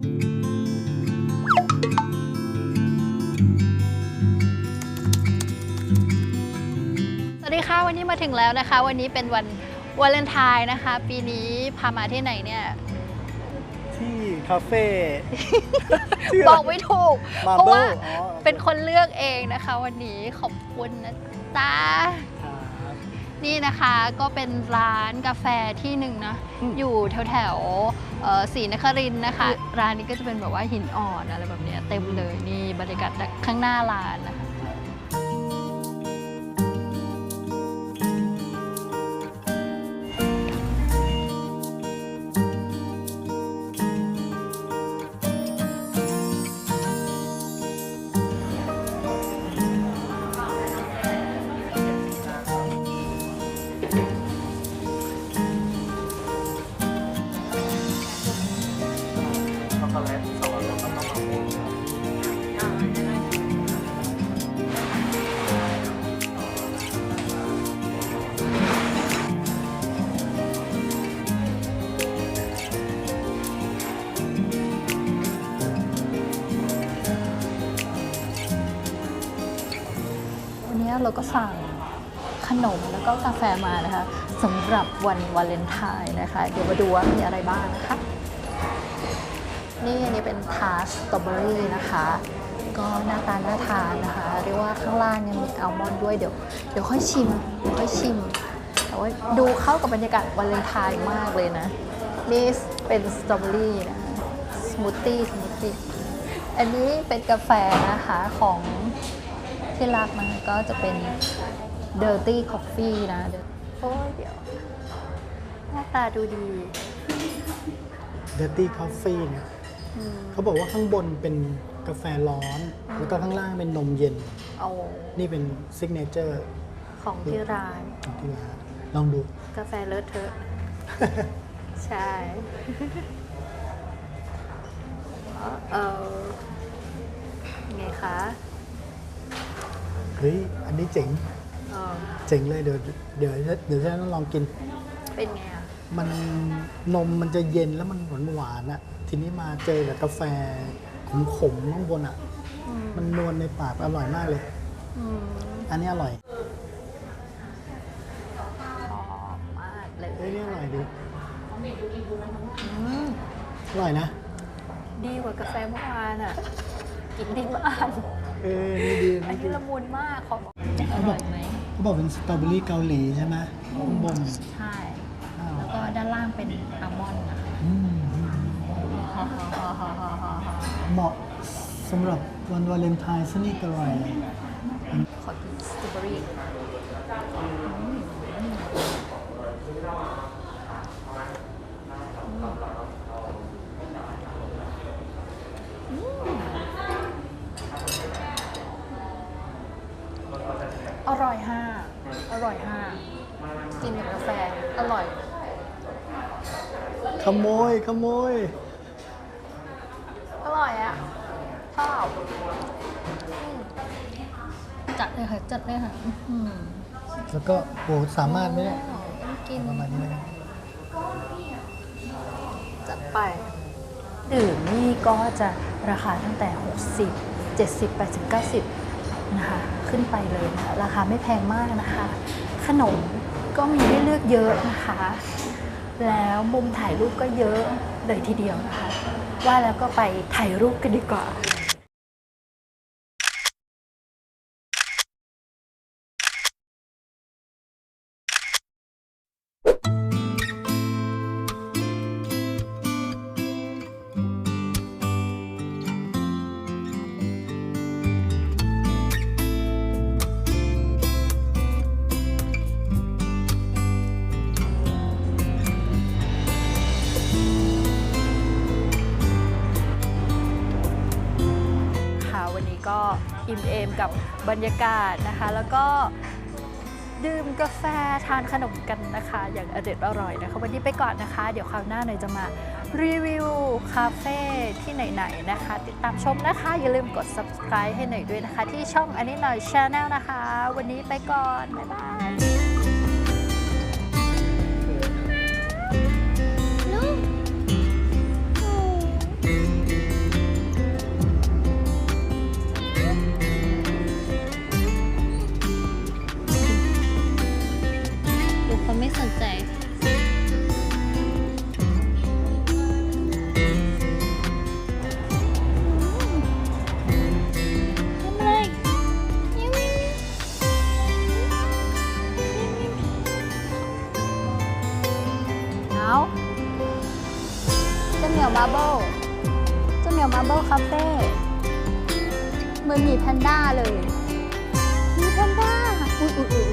สวัสดีค่ะวันนี้มาถึงแล้วนะคะ วันนี้เป็นวันวาเลนไทน์นะคะ ปีนี้พามาที่ไหนเนี่ย ที่คาเฟ่ ชื่ะรบอกไม่ถูก Marble เพราะว่าอ๋อ เป็นคนเลือกเองนะคะ วันนี้ขอบคุณนะจ๊ะครับ นี่นะคะก็เป็นร้านกาแฟที่หนึ่งนะ อืม อยู่แถวแถวๆเอ่อ ศรีนครินทร์นะคะ ร้านนี้ก็จะเป็นแบบว่าหินอ่อนอะไรแบบเนี้ยเต็มเลยนี่บรรยากาศข้างหน้าร้านนะคะ เราก็สั่งขนมแล้วก็กาแฟมานะคะสำหรับวันวาเลนไทน์นะคะ เดี๋ยวมาดูว่ามีอะไรบ้างนะคะ นี่อันนี้เป็นทาร์ตสตรอเบอรี่นะคะ ก็หน้าตาน่าทานนะคะ เรียกว่าข้างล่างยังมีอัลมอนด์ด้วยเดี๋ยวเดี๋ยวค่อยชิมเดี๋ยวค่อยชิมแต่ว่าดูเข้ากับบรรยากาศวาเลนไทน์มากเลยนะ นี่เป็นสตรอเบอรี่นะคะสมูทตี้สมูทตี้อันนี้เป็นกาแฟนะคะของ ที่รักนะคะก็จะเป็น Dirty Coffee นะเดี๋ยวโอ้ยเดี๋ยว หน้าตาดูดีเดอร์ตี้คอฟฟี่เนี่ยอืมเขาบอกว่าข้างบนเป็นกาแฟร้อน แล้วก็ข้างล่างเป็นนมเย็น เอานี่เป็นซิกเนเจอร์ของที่ร้าน ของที่ร้านลองดู กาแฟเลอะเทอะ ใช่เออไงคะ เฮ้ยอันนี้เจ๋งเออเจ๋งเลยเดี๋ยวเดี๋ยวเดี๋ยวฉันต้องลองกิน เป็นไงอะมันนมมันจะเย็นแล้วมันหวานหวานๆอะทีนี้มาเจอกับกาแฟขมๆข้างบนอะอืมมันนวลในปากอร่อยมากเลย อืมอันนี้อร่อยหอมมากเลยเฮ้ยนี่อร่อยดีอืมอร่อยนะ ดีกว่ากาแฟเมื่อวานอะ กินที่บ้านเออนี่ดีอันนี่นี้ดีละมุนมากขอบอกอร่อยไหมเขาบอกเป็นสตรอเบอรี่เกาหลีใช่ไหมข้างบนใช่อ้าวแล้วก็ด้านล่างเป็นอัลมอนด์นะคะอืมฮ่าฮ่าฮ่าฮ่าฮ่าฮ่าฮ่าเหมาะสำหรับวันวาเลนไทน์สนิทอร่อยขอกินสตรอเบอรี่ อร่อยห้าอร่อยห้ากินกับกาแฟ อร่อย ขโมย ขโมย อร่อยอะชอบอืมจัดเลยค่ะ จัดเลยค่ะอื้อหือแล้วก็โหสามารถไหมเนี่ยต้องกิน ประมาณนี้นะครับจัดไปดื่มนี่ก็จะราคาตั้งแต่ 60 70 80 90 นะคะขึ้นไปเลยนะะราคาไม่แพงมากนะคะ ขนมก็มีให้เลือกเยอะนะคะ แล้วมุมถ่ายรูปก็เยอะเลยทีเดียวนะคะ ว่าแล้วก็ไปถ่ายรูปกันดีกว่า อิ่มเอมกับบรรยากาศนะคะ แล้วก็ดื่มกาแฟทานขนมกันนะคะ อย่างอเด็ดอร่อยนะคะ วันนี้ไปก่อนนะคะ เดี๋ยวคราวหน้าหน่อยจะมารีวิวคาเฟ่ที่ไหนๆนะคะ ติดตามชมนะคะ อย่าลืมกด subscribe ให้หน่อยด้วยนะคะ ที่ช่องอันนี้หน่อย Channel นะคะ วันนี้ไปก่อน บ๊ายบาย มาร์เบิลเจ้าเหมียวมาร์เบิลคาเฟ่เหมือนหมีแพนด้าเลยหมีแพนด้าอุ้ยอุ้ยอุ้ย